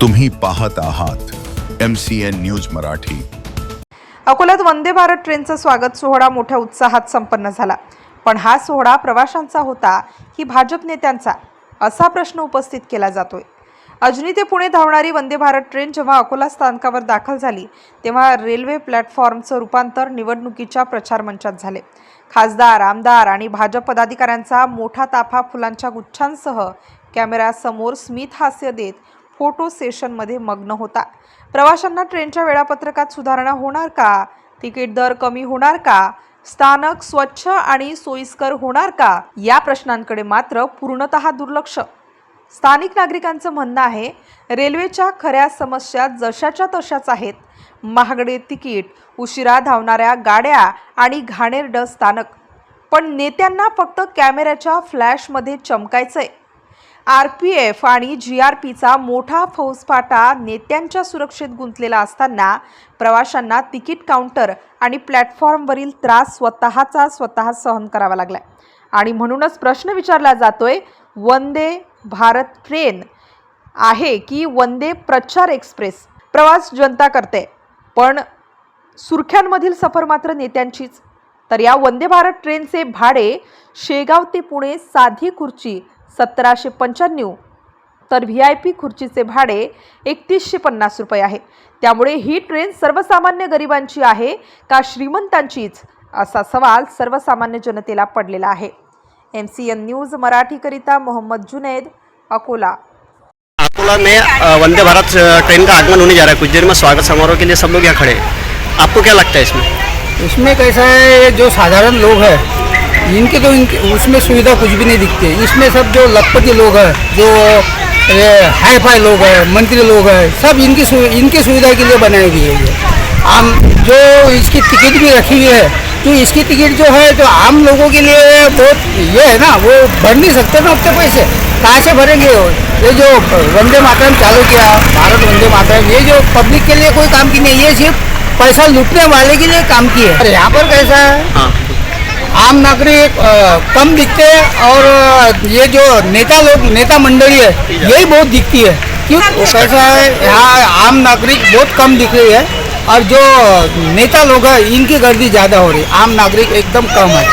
तुम्ही पाहत आहात M C N news Marathi. अकोल्यात वंदे भारत ट्रेनचा स्वागत सोहळा मोठ्या उत्साहात संपन्न झाला. पण हा सोहळा प्रवाशांचा होता की भाजप नेत्यांचा? असा प्रश्न उपस्थित केला जातोय. अजनी ते पुणे धावणारी वंदे भारत ट्रेन जेव्हा अकोला स्थानकावर दाखल झाली तेव्हा रेल्वे प्लॅटफॉर्मचं रूपांतर निवडणुकीच्या प्रचार मंचात झाले. खासदार आमदार आणि भाजप पदाधिकाऱ्यांचा मोठा ताफा फुलांच्या गुच्छांसह कॅमेऱ्यासमोर स्मित हास्य देत फोटो सेशनमध्ये मग्न होता प्रवाशांना ट्रेनच्या वेळापत्रकात सुधारणा होणार का? तिकीट दर कमी होणार का? स्थानक स्वच्छ आणि सोयीस्कर होणार का? या प्रश्नांकडे मात्र पूर्णतः दुर्लक्ष. स्थानिक नागरिकांचं म्हणणं आहे रेल्वेच्या खऱ्या समस्या जशाच्या तशाच आहेत. महागडे तिकीट उशिरा धावणाऱ्या गाड्या आणि घाणेरडं स्थानक. पण नेत्यांना फक्त कॅमेऱ्याच्या फ्लॅशमध्ये चमकायचंय. आर पी एफ आणि जी आर पीचा मोठा फौजफाटा नेत्यांच्या सुरक्षेत गुंतलेला असताना प्रवाशांना तिकीट काउंटर आणि प्लॅटफॉर्मवरील त्रास स्वतःचा स्वतः सहन करावा लागला आणि म्हणूनच प्रश्न विचारला जातोय वंदे भारत ट्रेन आहे की वंदे प्रचार एक्सप्रेस? प्रवास जनता करते पण सुरख्यांमधील सफर मात्र नेत्यांचीच. तर या वंदे भारत ट्रेनचे भाडे शेगाव ते पुणे साधी खुर्ची सतराशे पंच्याण्णव. तर व्ही आय पी खुर्चीचे भाडे एकतीसशे पन्नास रुपये आहे. त्यामुळे ही ट्रेन सर्वसामान्य गरिबांची आहे का श्रीमंतांचीच? असा सवाल सर्वसामान्य जनतेला पडलेला आहे. एम सी एन न्यूज मराठीकरिता मोहम्मद जुनैद अकोला. अकोला में वंदे भारत ट्रेन का आगमन होने जा रहा है कुछ देर में स्वागत समारोह के लिए सब लोग यहाँ खड़े हैं। आपको क्या लगता है इसमें? इसमें कैसा है जो साधारण लोग हैं इनके तो इनके उसमें सुविधा कुछ भी नहीं दिखती है। इसमें सब जो लखपति लोग हैं जो हाई फाई लोग हैं मंत्री लोग हैं सब इनकी सु, इनकी सुविधा के लिए बनाई गई है। ये आम जो इसकी टिकट भी रखी हुई है तो इसकी टिकट जो है जो आम लोगों के लिए बहुत ये है ना वो भर नहीं सकते ना उतने पैसे। कहाँ से भरेंगे वो? ये जो वंदे मातरम चालू किया भारत वंदे मातरम ये जो पब्लिक के लिए कोई काम की नहीं है ये सिर्फ़ पैसा लूटने वाले के लिए काम की है। और यहाँ पर कैसा है? हाँ। आम नागरिक कम दिखते हैं और ये जो नेता लोग, नेता मंडली है, यही बहुत दिखती है। क्यों? कैसा है? यहाँ आम नागरिक बहुत कम दिख रही है और जो नेता लोग हैं, इनकी गर्दी ज़्यादा हो रही है। आम नागरिक एकदम कम है।